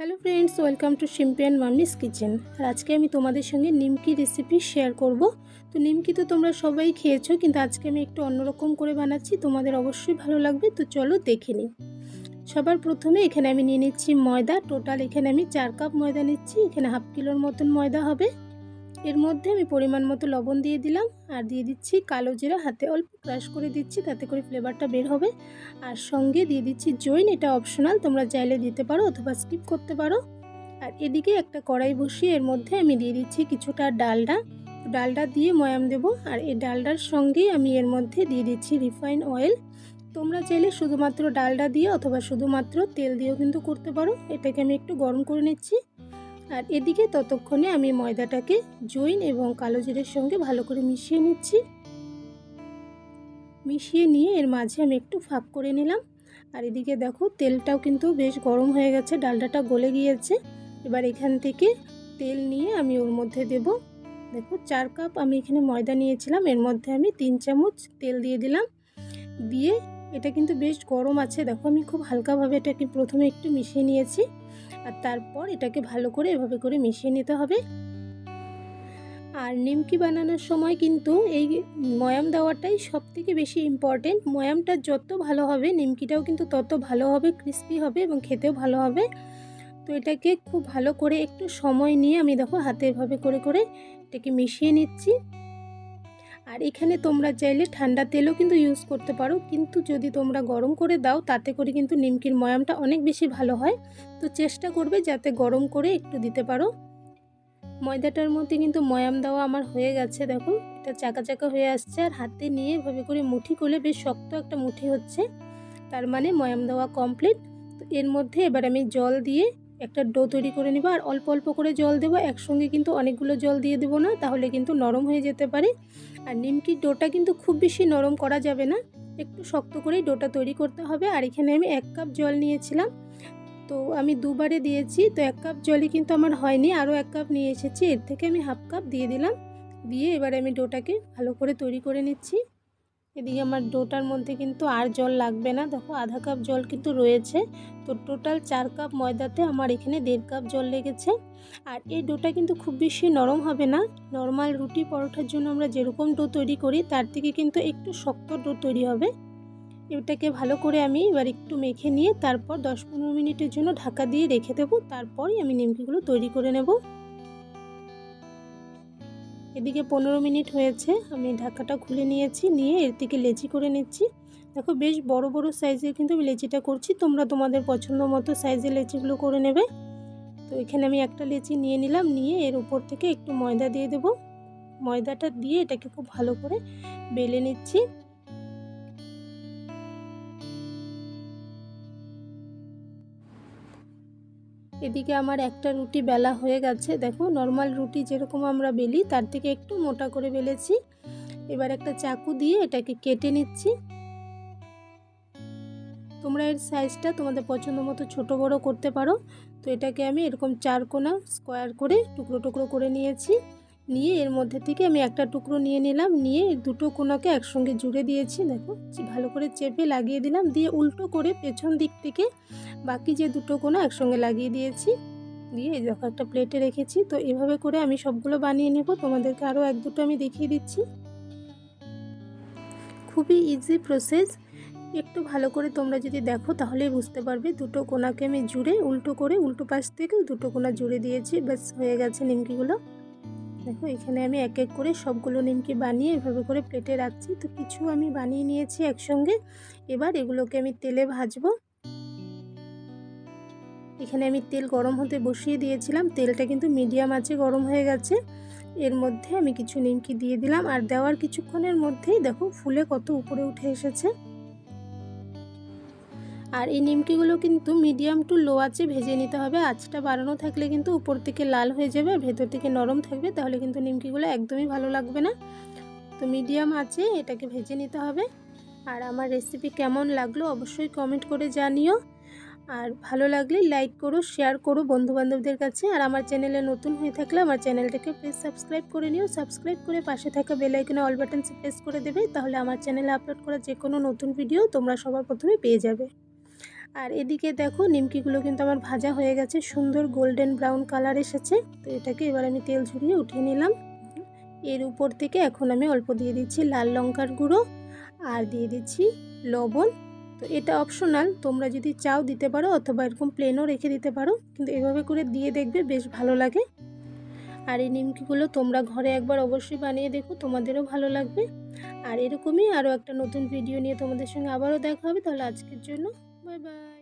Hello friends welcome to শিম্পিয়ান mummy's kitchen আর আজকে আমি তোমাদের সঙ্গে নিমকি রেসিপি শেয়ার করব। তো নিমকি তো তোমরা সবাই খেয়েছো, কিন্তু আজকে আমি একটু অন্যরকম করে বানাচ্ছি। তোমাদের অবশ্যই ভালো লাগবে, তো চলো দেখে নিই। সবার প্রথমে এখানে আমি নিয়ে নিচ্ছি ময়দা। টোটাল এখানে আমি চার কাপ ময়দা নিচ্ছি। এখানে হাফ কিলোর মতন ময়দা হবে। এর মধ্যে আমি পরিমাণ মতো লবণ দিয়ে দিলাম আর দিয়ে দিচ্ছি কালো জিরা। হাতে অল্প ক্রাশ করে দিচ্ছি, তাতে করে ফ্লেভারটা বের হবে। আর সঙ্গে দিয়ে দিচ্ছি জৈন, এটা অপশনাল তোমরা চাইলে দিতে পারো অথবা স্কিপ করতে পারো। আর এদিকে একটা কড়াই বসিয়ে এর মধ্যে আমি দিয়ে দিচ্ছি কিছুটা ডালডা। ডালডা দিয়ে ময়াম দেব আর এই ডালডার সঙ্গেই আমি এর মধ্যে দিয়ে দিচ্ছি রিফাইন অয়েল তোমরা চাইলে শুধুমাত্র ডালডা দিয়ে অথবা শুধুমাত্র তেল দিয়েও কিন্তু করতে পারো। এটাকে আমি একটু গরম করে নিচ্ছি। আর এদিকে ততক্ষণে আমি ময়দাটাকে জৈন এবং কালো জিরের সঙ্গে ভালো করে মিশিয়ে নিচ্ছি। মিশিয়ে নিয়ে এর মাঝে আমি একটু ফাঁক করে নিলাম। আর এদিকে দেখো তেলটাও কিন্তু বেশ গরম হয়ে গেছে, ডালডাটা গলে গিয়েছে। এবার এখান থেকে তেল নিয়ে আমি ওর মধ্যে দেব। দেখো চার কাপ আমি এখানে ময়দা নিয়েছিলাম, এর মধ্যে আমি তিন চামচ তেল দিয়ে দিলাম। দিয়ে এটা কিন্তু বেশ গরম আছে। দেখো আমি খুব হালকাভাবে এটাকে প্রথমে একটু মিশিয়ে নিয়েছি। আর তারপর এটাকে ভালো করে এভাবে করে মিশিয়ে নিতে হবে। আর নিমকি বানানোর সময় কিন্তু এই ময়াম দেওয়াটাই সব থেকে বেশি ইম্পর্টেন্ট ময়ামটা যত ভালো হবে, নিমকিটাও কিন্তু তত ভালো হবে ক্রিস্পি হবে এবং খেতেও ভালো হবে। তো এটাকে খুব ভালো করে একটু সময় নিয়ে আমি দেখো হাতে এভাবে করে করে এটাকে মিশিয়ে নিচ্ছি। আর এখানে তোমরা চাইলে ঠান্ডা তেলও কিন্তু ইউজ করতে পারো। কিন্তু যদি তোমরা গরম করে দাও, তাতে করে কিন্তু নিমকির ময়ামটা অনেক বেশি ভালো হয়। তো চেষ্টা করবে যাতে গরম করে একটু দিতে পারো। ময়দাটার মধ্যে কিন্তু ময়াম দেওয়া আমার হয়ে গেছে, দেখো। এটা চাকা চাকা হয়ে আসছে আর হাতে নিয়ে এভাবে করে মুঠি করলে বেশ শক্ত একটা মুঠি হচ্ছে। তার মানে ময়াম দেওয়া কমপ্লিট তো এর মধ্যে এবার আমি জল দিয়ে একটা ডো তৈরি করে নেব আর অল্প অল্প করে জল দেবো। একসঙ্গে কিন্তু অনেকগুলো জল দিয়ে দেবো না, তাহলে কিন্তু নরম হয়ে যেতে পারে। আর নিমকির ডোটা কিন্তু খুব বেশি নরম করা যাবে না, একটু শক্ত করেই ডোটা তৈরি করতে হবে। আর এখানে আমি এক কাপ জল নিয়েছিলাম, তো আমি দুবারে দিয়েছি, তো এক কাপ জলই কিন্তু আমার হয়নি, আরও এক কাপ নিয়ে এসেছি, এর থেকে আমি হাফ কাপ দিয়ে দিলাম। দিয়ে এবারে আমি ডোটাকে ভালো করে তৈরি করে নিচ্ছি। এদিকে আমার ডোটার মধ্যে কিন্তু আর জল লাগবে না। দেখো, আধা কাপ জল কিন্তু রয়েছে। তো টোটাল চার কাপ ময়দাতে আমার এখানে দেড় কাপ জল লেগেছে। আর এই ডোটা কিন্তু খুব বেশি নরম হবে না। নর্মাল রুটি পরোটার জন্য আমরা যেরকম ডো তৈরি করি, তার থেকে কিন্তু একটু শক্ত ডো তৈরি হবে। এটাকে ভালো করে আমি এবার একটু মেখে নিয়ে তারপর দশ পনেরো মিনিটের জন্য ঢাকা দিয়ে রেখে দেবো। তারপরই আমি নিমকিগুলো তৈরি করে নেব। এদিকে পনেরো মিনিট হয়েছে, আমি ঢাকাটা খুলে নিয়েছি, নিয়ে এর থেকে লেচি করে নিচ্ছি। দেখো বেশ বড় বড় সাইজের কিন্তু আমি লেচিটা করছি, তোমরা তোমাদের পছন্দ মতো সাইজের লেচিগুলো করে নেবে। তো এখানে আমি একটা লেচি নিয়ে নিলাম, নিয়ে এর উপর থেকে একটু ময়দা দিয়ে দেব। ময়দাটা দিয়ে এটাকে খুব ভালো করে বেলে নিচ্ছি। এদিকে আমার একটা রুটি বেলা হয়ে গেছে। দেখো নর্মাল রুটি যেরকম আমরা বেলি, তার থেকে একটু মোটা করে বেলেছি। এবার একটা চাকু দিয়ে এটাকে কেটে নিচ্ছি। তোমরা এর সাইজটা তোমাদের পছন্দ মতো ছোটো বড়ো করতে পারো। তো এটাকে আমি এরকম চার কোনা স্কোয়ার করে টুকরো টুকরো করে নিয়েছি। নিয়ে এর মধ্যে থেকে আমি একটা টুকরো নিয়ে নিলাম, নিয়ে দুটো কোনাকে একসঙ্গে জুড়ে দিয়েছি, দেখো। ভালো করে চেপে লাগিয়ে দিলাম, দিয়ে উল্টো করে পেছন দিক থেকে বাকি যে দুটো কোনা একসঙ্গে লাগিয়ে দিয়েছি, দিয়ে এই দেখো একটা প্লেটে রেখেছি। তো এভাবে করে আমি সবগুলো বানিয়ে নেব, তোমাদেরকে আরও এক দুটো আমি দেখিয়ে দিচ্ছি। খুবই ইজি প্রসেস একটু ভালো করে তোমরা যদি দেখো, তাহলেই বুঝতে পারবে। দুটো কোনাকে আমি জুড়ে উল্টো করে উল্টো পাশ থেকে দুটো কোনা জুড়ে দিয়েছি, ব্যাস হয়ে গেছে নিমকিগুলো। দেখো, এখানে আমি এক এক করে সবগুলো নিমকি বানিয়ে এভাবে করে প্লেটে রাখছি। তো কিছু আমি বানিয়ে নিয়েছি একসঙ্গে। এবার এগুলোকে আমি তেলে ভাজবো। এখানে আমি তেল গরম হতে বসিয়ে দিয়েছিলাম। তেলটা কিন্তু মিডিয়াম আছে গরম হয়ে গেছে। এর মধ্যে আমি কিছু নিমকি দিয়ে দিলাম। আর দেওয়ার কিছুক্ষণের মধ্যেই দেখো, ফুলে কত উপরে উঠে এসেছে। আর এই নিমকিগুলো কিন্তু মিডিয়াম টু লো আছে ভেজে নিতে হবে। আঁচটা বাড়ানো থাকলে কিন্তু উপর থেকে লাল হয়ে যাবে, ভেতর থেকে নরম থাকবে, তাহলে কিন্তু নিমকিগুলো একদমই ভালো লাগবে না। তো মিডিয়াম আছে এটাকে ভেজে নিতে হবে। আর আমার রেসিপি কেমন লাগল অবশ্যই কমেন্ট করে জানিও। আর ভালো লাগলে লাইক করো শেয়ার করো বন্ধুবান্ধবদের কাছে। আর আমার চ্যানেলে নতুন হয়ে থাকলে আমার চ্যানেলটাকে প্লিজ সাবস্ক্রাইব করে নিও। সাবস্ক্রাইব করে পাশে থাকা বেলাইকনে অল বাটন প্রেস করে দেবে, তাহলে আমার চ্যানেলে আপলোড করা যে কোনো নতুন ভিডিও তোমরা সবার প্রথমে পেয়ে যাবে। আর এদিকে দেখো নিমকিগুলো কিন্তু আমার ভাজা হয়ে গেছে, সুন্দর গোল্ডেন ব্রাউন কালার এসেছে। তো এটাকে এবার আমি তেল ঝরিয়ে উঠিয়ে নিলাম। এর উপর থেকে এখন আমি অল্প দিয়ে দিচ্ছি লাল লঙ্কার গুঁড়ো আর দিয়ে দিচ্ছি লবণ। তো এটা অপশনাল তোমরা যদি চাও দিতে পারো অথবা এরকম প্লেনও রেখে দিতে পারো, কিন্তু এভাবে করে দিয়ে দেখবে বেশ ভালো লাগে। আর এই নিমকিগুলো তোমরা ঘরে একবার অবশ্যই বানিয়ে দেখো, তোমাদেরও ভালো লাগবে। আর এরকমই আরও একটা নতুন ভিডিও নিয়ে তোমাদের সঙ্গে আবারও দেখা হবে, তাহলে আজকের জন্য Bye-bye.